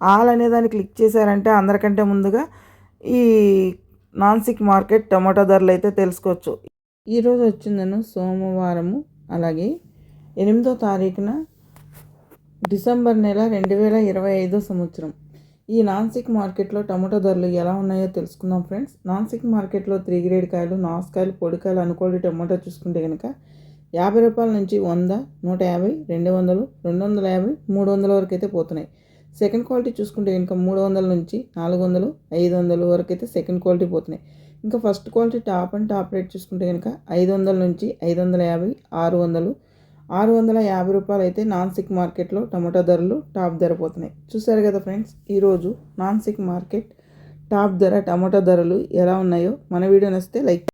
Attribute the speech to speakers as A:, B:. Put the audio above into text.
A: All అనే దాన్ని click చేశారంటే అందరికంటే ముందుగా ఈ నాన్సిక్ మార్కెట్ టమాటో ధరలు అయితే తెలుసుకోవచ్చు. ఈరోజు వచ్చిందను సోమవారము అలాగే ఎనిమిదో తారీఖున డిసెంబర్ నెల రెండు వేల ఇరవై ఐదో సంవత్సరం. ఈ నాన్సిక్ మార్కెట్లో టమాటో ధరలు ఎలా ఉన్నాయో తెలుసుకుందాం ఫ్రెండ్స్. నాన్సిక్ మార్కెట్లో త్రీ గ్రేడ్ కాయలు నాసుకాయలు పొడికాయలు అనుకోండి టమాటో చూసుకుంటే కనుక యాభై రూపాయల నుంచి వంద నూట యాభై రెండు వందలు రెండు వందల యాభై మూడు వందల వరకు అయితే పోతున్నాయి. సెకండ్ క్వాలిటీ చూసుకుంటే కనుక మూడు వందల నుంచి నాలుగు వందలు ఐదు వందలు వరకు అయితే సెకండ్ క్వాలిటీ పోతున్నాయి. ఇంకా first quality top and top rate చూసుకుంటే కనుక ఐదు వందల నుంచి ఐదు వందల యాభై ఆరు వందలు. ఆరు వందల యాభై రూపాయలు అయితే నాన్ సిక్ మార్కెట్లో టమాటా ధరలు టాప్ ధర పోతున్నాయి. చూసారు కదా ఫ్రెండ్స్ ఈరోజు నాన్ సిక్ మార్కెట్ టాప్ ధర టమాటా ధరలు ఎలా ఉన్నాయో. మన వీడియో నచ్చితే లైక్